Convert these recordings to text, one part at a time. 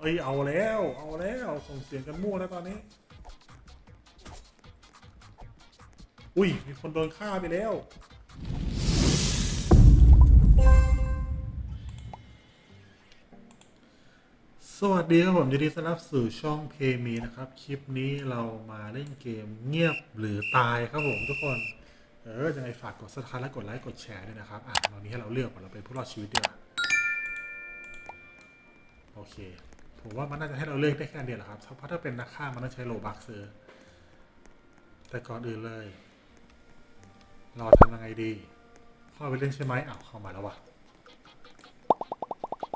เอ้ยเอาแล้วเอาแล้วส่งเสียงกันมั่วแล้วตอนนี้ อุ้ยมีคนโดนฆ่าไปแล้ว สวัสดีครับผมยินดีต้อนรับสู่ช่องเพมีนะครับ คลิปนี้เรามาเล่นเกมเงียบหรือตายครับผมทุกคน เออยังไงฝากกดซับสไครต์และกดไลค์กดแชร์ด้วยนะครับ อะตอนนี้ให้เราเลือกก่อนเราเป็นผู้รอดชีวิตดีกว่าโอเค ผมว่ามันน่าจะให้เราเลือกได้แค่เดียวแหละครับ เพราะถ้าเป็นนักฆ่ามันต้องใช้โลบักซื้อแต่ก่อนอื่นเลย เราทำยังไงดีเข้าไปเล่นใช่ไหมอ้าวเข้ามาแล้ววะ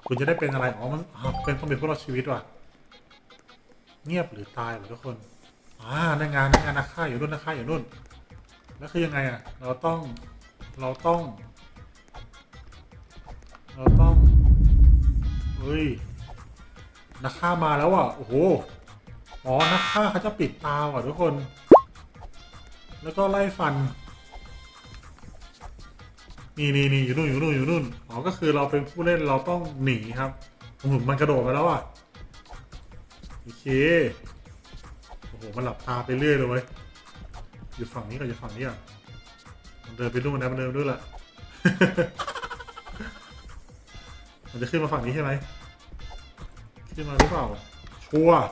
คุณจะได้เป็นอะไร อ๋อ มันเป็นต้องเป็นผู้รอดชีวิตว่ะ เงียบหรือตายหรอทุกคน อ่าในงานในงานนักฆ่าอยู่นู่นนักฆ่าอยู่นู่น แล้วคือยังไงอะ เราต้อง เราต้อง เราต้อง เฮ้ย นักฆ่ามาแล้วอะโอ้โหอ๋อนักฆ่าเขาจะปิดตาว่ะทุกคน แล้วก็ไล่ฟัน นี่นี่นี่อยู่นู่นอยู่นู่นอยู่นู่นอ๋อก็คือเราเป็นผู้เล่นเราต้องหนีครับผมเห็นมันกระโดดไปแล้วอะโอเคโอ้โหมันหลับตาไปเรื่อยเลยเว้ยอยู่ฝั่งนี้ก่อนอยู่ฝั่งนี้ก่อนมันเดินไปนู่นนะมันเดินไปนู่นละมันจะขึ้นมาฝั่งนี้ใช่ไหม ขึ้นมาหรือเปล่า ชัวร์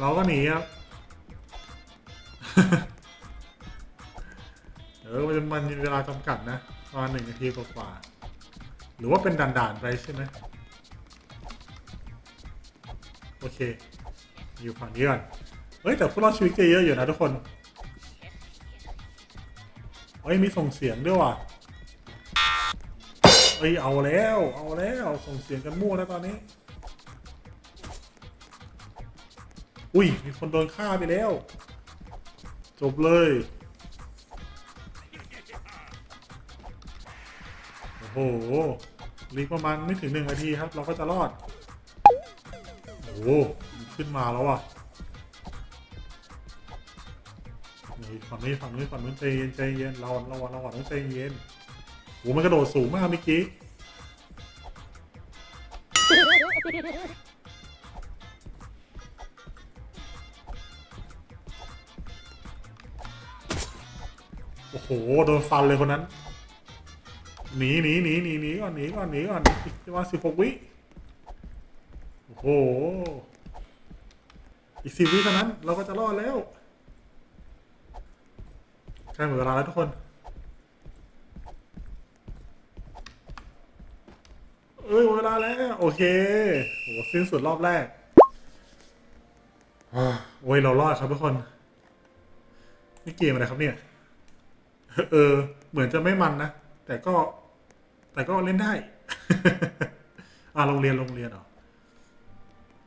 เราก็หนีครับ เออมันมันมีเวลาจำกัดนะประมาณหนึ่งนาทีกว่าหรือว่าเป็นด่านๆไปใช่ไหมโอเค อยู่ฝั่งนี้ก่อนเฮ้ย แต่ผู้รอดชีวิตเยอะอยู่นะทุกคนเฮ้ย มีส่งเสียงด้วยว่ะเฮ้ย เอาแล้ว เอาแล้ว ส่งเสียงกันมั่วแล้วตอนนี้ อุ้ย มีคนโดนฆ่าไปแล้ว จบเลย โอ้โหลีกประมาณไม่ถึงหนึ่งนาทีครับ เราก็จะรอด โอ้โหขึ้นมาแล้วอะนี่ฝั่งนี้ฝั่งนี้ฝั่งนู้นใจเย็นใจเย็นเราเราเราเราต้องใจเย็นโอ้มันกระโดดสูงมากเมื่อกี้ อ้โหโดนฟันเลยคนนั้นหนีหนีหนีหนีหนีก่อนหนีก่อนหนีก่อนอีกประมาณสิบหกวิโอ้โหอีกสิบวิเท่านั้น เราก็จะรอดแล้วใกล้หมดเวลาแล้วทุกคนเอ้ยหมดเวลาแล้ว โอเคโหสิ้นสุดรอบแรกอ่าโอ้ยเรารอดครับทุกคน นี่เกมอะไรครับเนี่ย เออ เหมือนจะไม่มันนะ แต่ก็ แต่ก็เล่นได้ อ่าโรงเรียนโรงเรียนเหรอ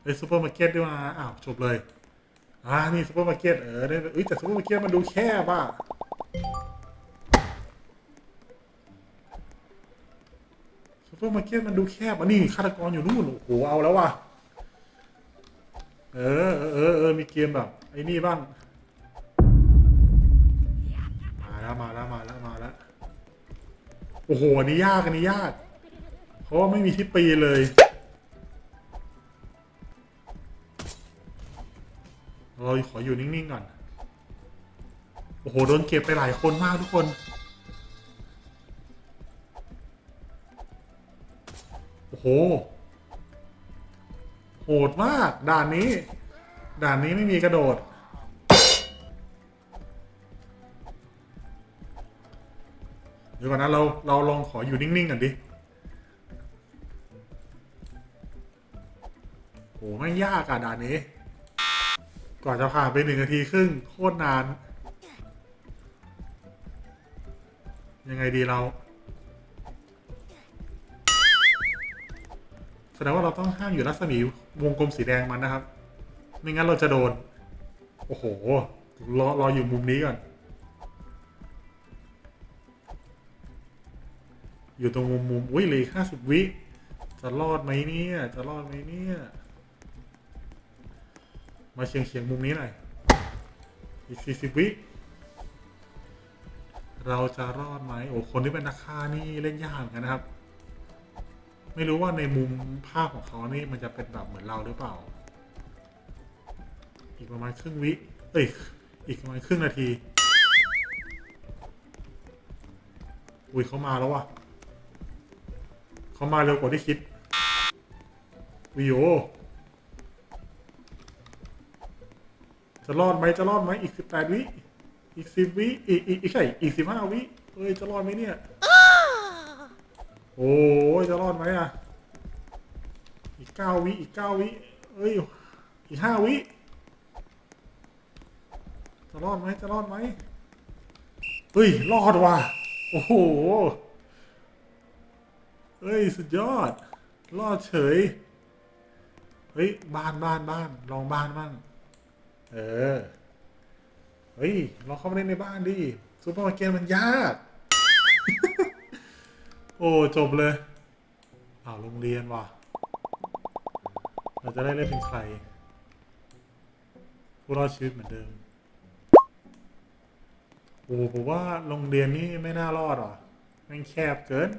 เอ้ยซูเปอร์มาร์เก็ตด้วยมาอ้าวจบเลยอ่านี่ซูเปอร์มาร์เก็ตเออได้เอ้ยแต่ซูเปอร์มาร์เก็ตมันดูแคบอะซูเปอร์มาร์เก็ตมันดูแคบอะนี่ฆาตกรอยู่นู่นโอ้โหเอาแล้วว่ะเออเออเออมีเกมแบบไอ้นี่บ้าง แล้วมาแล้วมาแล้วมาแล้วโอ้โหอันนี้ยากอันนี้ยากเพราะว่าไม่มีที่ปีนเลยเราขออยู่นิ่งๆก่อน โอ้โห โดนเก็บไปหลายคนมากทุกคน โอ้โห โหดมาก ด่านนี้ ด่านนี้ไม่มีกระโดด เดี๋ยวก่อนนะเราเราลองขออยู่นิ่งๆกันดิโหไม่ยากอะด่านนี้ กว่าจะผ่านไปหนึ่งนาทีครึ่งโคตรนาน ยังไงดีเรา แสดงว่าเราต้องห้ามอยู่รัศมีวงกลมสีแดงมันนะครับ ไม่งั้นเราจะโดน โอ้โหรอรออยู่มุมนี้ก่อน อยู่ตรงมุมมุมอุ้ยเหลยห้าสิบวิจะรอดไหมเนี่ยจะรอดไหมเนี่ยมาเฉียงเฉียงมุมนี้หน่อยอีกสี่สิบวิเราจะรอดไหมโอ้คนที่เป็นนักฆ่านี่เล่นยากเหมือนกันนะครับ ไม่รู้ว่าในมุมภาพของเขานี่มันจะเป็นแบบเหมือนเราหรือเปล่า อีกประมาณครึ่งวิเอ้ยอีกประมาณครึ่งนาที อุ้ยเขามาแล้วว่ะ เขามาเร็วกว่าที่คิดวิโอจะรอดไหมจะรอดไหมอีกสิบแปดวิ อีกสิบวิ อีกอีกอีกใช่อีกสิบห้าวิเอ้ยจะรอดไหมเนี่ย โอ้ยจะรอดไหมอะ อีกเก้าวิ อีกเก้าวิ เอ้ย อีกห้าวิ จะรอดไหมจะรอดไหมเฮ้ย รอดว่ะ โอ้โห เฮ้ย สุดยอด รอดเฉย เฮ้ย บ้านบ้านบ้าน ลองบ้านบ้าง เออ เฮ้ย ลองเข้ามาเล่นในบ้านดิซูเปอร์มาร์เก็ตมันยาก โอ้ จบเลย อ้าว โรงเรียนว่ะ เราจะได้เล่นเป็นใคร ผู้รอดชีวิตเหมือนเดิม โอ้ผมว่าโรงเรียนนี่ไม่น่ารอดอะแม่งแคบเกิน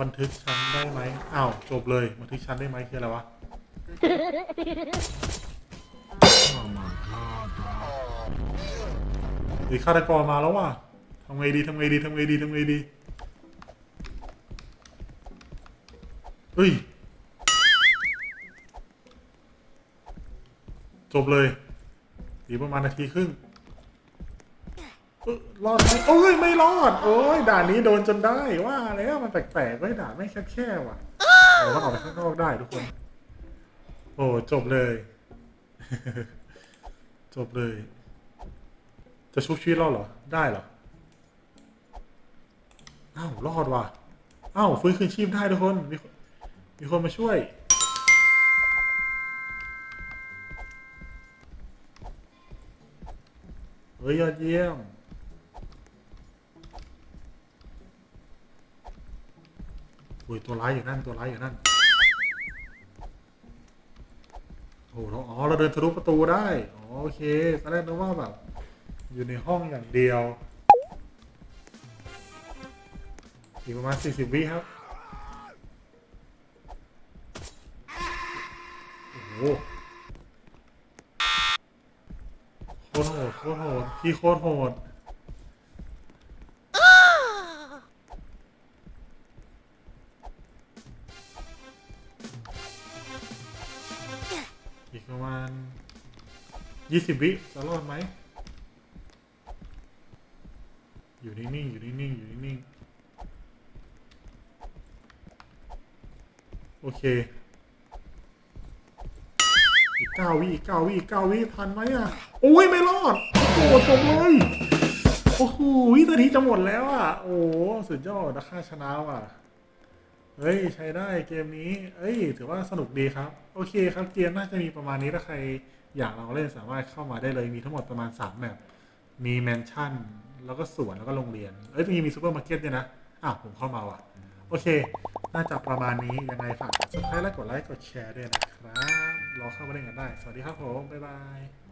บันทึกชั้นได้ไหมอ้าวจบเลยบันทึกชั้นได้ไหมคืออะไรวะหรือฆาตกรมาแล้วว่ะทำไงดีทำไงดีทำไงดีทำไงดีเฮ้ย จบเลยอีกประมาณนาทีครึ่ง รอดไหมโอ้ยไม่รอด โอ้ยด่านนี้โดนจนได้ว่าแล้วมันแปลกๆไว้ด่านไม่แคบๆว่ะเอาว่าออกไปข้างนอกได้ทุกคน โอ้จบเลย จบเลย จะชุบชีวิตเราเหรอ ได้เหรออ้าวรอดว่ะอ้าวฟื้นคืนชีพได้ทุกคนมีคนมีคนมาช่วยเฮ้ยยอดเยี่ยม อ้ยตัวร้ายอยู่นั่นตัวร้ายอยู่นั่นโอ้เราอ๋อเราเดินทะลุประตูได้อ๋อโอเคตอนแรกนึกว่าแบบ อยู่ในห้องอย่างเดียวอีกประมาณสี่สิบวิครับโอ้โหโคตรโหดโคตรโหดพี่โคตรโหด อีกประมาณยี่สิบวิจะรอดไหม อยู่นิ่งๆอยู่นิ่งๆอยู่นิ่งๆโอเค อีกเก้าวิอีกเก้าวิอีกเก้าวิทันไหมอะ โอ้ยไม่รอด โอ้โหจบเลยโอ้โหวินาทีจะหมดแล้วอะ โอ้สุดยอดนะค่าชนะว่ะ เฮ้ยใช้ได้เกมนี้ เอ้ย ถือว่าสนุกดีครับ โอเคครับเกมน่าจะมีประมาณนี้ถ้าใครอยากลองเล่นสามารถเข้ามาได้เลยมีทั้งหมดประมาณ3แมปมีแมนชั่น แล้วก็สวนแล้วก็โรงเรียน เอ้ยจริงๆมีซูเปอร์มาร์เก็ตด้วยนะอะผมเข้ามาว่ะ โอเค น่าจะประมาณนี้ยังไงฝากกด subscribe และกดไลค์กดแชร์ด้วยนะครับรอเข้ามาเล่นกันได้ สวัสดีครับผม บ๊ายบาย